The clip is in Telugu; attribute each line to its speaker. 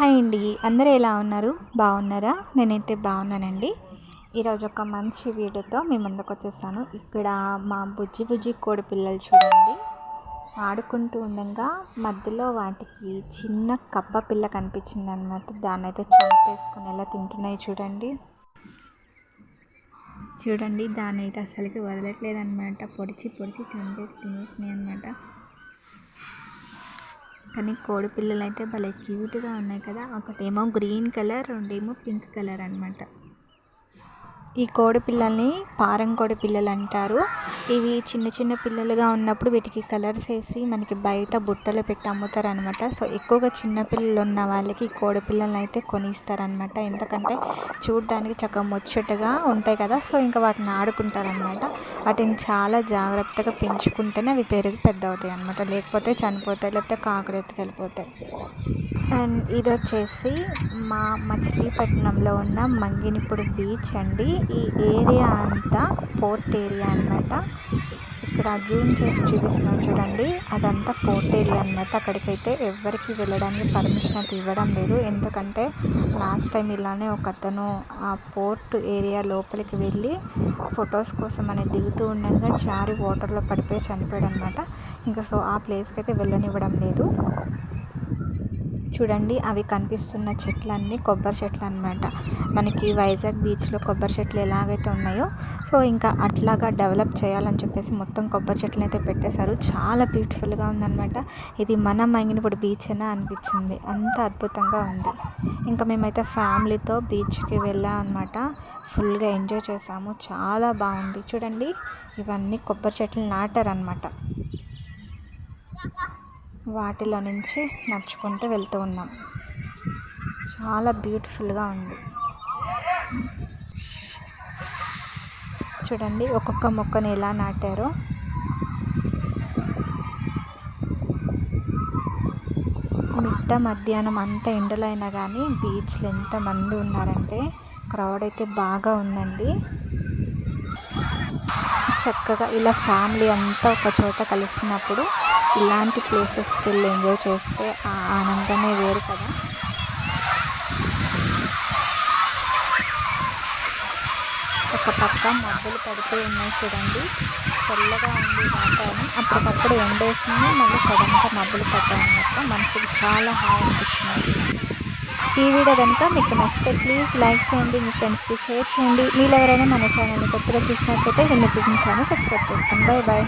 Speaker 1: హాయ్ అండి. అందరూ ఎలా ఉన్నారు? బాగున్నారా? నేనైతే బాగున్నానండి. ఈరోజు ఒక మంచి వీడియోతో మీ ముందుకు వచ్చేసాను ఇక్కడ మా బుజ్జి బుజ్జి కోడి పిల్లలు చూడండి. ఆడుకుంటూ ఉండగా మధ్యలో వాటికి చిన్న కప్ప పిల్ల కనిపించింది అనమాట దాన్ని అయితే చంపేసుకుని ఎలా తింటున్నాయి చూడండి. చూడండి దాన్ని అయితే అసలుకి వదలట్లేదు అనమాట పొడిచి పొడిచి చంపేసి తినేసినాయి అనమాట కానీ కోడి పిల్లలు అయితే భలే క్యూట్గా ఉన్నాయి కదా. ఒకటేమో గ్రీన్ కలర్ రెండేమో పింక్ కలర్ అనమాట ఈ కోడి పిల్లల్ని పారం కోడి పిల్లలు అంటారు. ఇవి చిన్న చిన్న పిల్లలుగా ఉన్నప్పుడు వీటికి కలర్స్ వేసి మనకి బయట బుట్టలో పెట్టి అమ్ముతారు అనమాట సో ఎక్కువగా చిన్న పిల్లలు ఉన్న వాళ్ళకి కోడి పిల్లల్ని అయితే కొనిస్తారనమాట ఎందుకంటే చూడడానికి చక్కగా ముచ్చటగా ఉంటాయి కదా. సో ఇంకా వాటిని ఆడుకుంటారనమాట వాటిని చాలా జాగ్రత్తగా పెంచుకుంటేనే అవి పెరిగి పెద్ద అవుతాయి అనమాట లేకపోతే చనిపోతాయి లేకపోతే కాకులు ఎత్తుకెళ్ళిపోతాయి అండ్ ఇది వచ్చేసి మా మచిలీపట్నంలో ఉన్న మంగినిపుడు బీచ్ అండి. ఈ ఏరియా అంతా పోర్ట్ ఏరియా అనమాట ఇక్కడ జూమ్ చేసి చూపిస్తున్నాను చూడండి. అదంతా పోర్ట్ ఏరియా అనమాట అక్కడికైతే ఎవరికి వెళ్ళడానికి పర్మిషన్ అయితే ఇవ్వడం లేదు. ఎందుకంటే లాస్ట్ టైం ఇలానే ఒక అతను ఆ పోర్ట్ ఏరియా లోపలికి వెళ్ళి ఫొటోస్ కోసం అనేది దిగుతూ ఉండగా చారి వాటర్లో పడిపోయి చనిపోయాడు అనమాట ఇంకా సో ఆ ప్లేస్కి అయితే వెళ్ళనివ్వడం లేదు. చూడండి అవి కనిపిస్తున్న చెట్లన్నీ కొబ్బరి చెట్లు అనమాట మనకి వైజాగ్ బీచ్లో కొబ్బరి చెట్లు ఎలాగైతే ఉన్నాయో సో ఇంకా అట్లాగా డెవలప్ చేయాలని చెప్పేసి మొత్తం కొబ్బరి చెట్లను అయితే పెట్టేశారు. చాలా బ్యూటిఫుల్గా ఉందన్నమాట. ఇది మన మంగినప్పుడు బీచ్ అయినా అనిపించింది. అంత అద్భుతంగా ఉంది. ఇంకా మేమైతే ఫ్యామిలీతో బీచ్కి వెళ్ళాం అనమాట ఫుల్గా ఎంజాయ్ చేసాము. చాలా బాగుంది. చూడండి ఇవన్నీ కొబ్బరి చెట్లు నాటారనమాట వాటిలో నుంచి నడుచుకుంటూ వెళ్తూ ఉన్నాం. చాలా బ్యూటిఫుల్గా ఉంది. చూడండి ఒక్కొక్క మొక్కని ఎలా నాటారో. మిట్ట మధ్యాహ్నం అంత ఎండలో అయినా కానీ బీచ్లో ఎంతమంది ఉన్నారంటే క్రౌడ్ అయితే బాగా ఉందండి. చక్కగా ఇలా ఫ్యామిలీ అంతా ఒక చోట కలిసినప్పుడు ఇలాంటి ప్లేసెస్కి వెళ్ళి ఎంజాయ్ చేస్తే ఆ ఆనందమే వేరు కదా. ఒక పక్క మబ్బులు పడుతూ ఉన్నాయి చూడండి. చల్లగా ఉంది వాతావరణం. అప్పటికప్పుడు ఎండేసింది మళ్ళీ సడన్గా మబ్బులు పడ్డాయి అన్నమాట. మనసుకి చాలా హాయి అనిపించింది. ఈ వీడియో కనుక మీకు నచ్చితే ప్లీజ్ లైక్ చేయండి మీ ఫ్రెండ్స్కి షేర్ చేయండి. మీరు ఎవరైనా మన ఛానల్ని కొత్తగా చూసినట్లయితే రెండు ఛానల్ సబ్స్క్రైబ్ చేసుకోండి బాయ్ బాయ్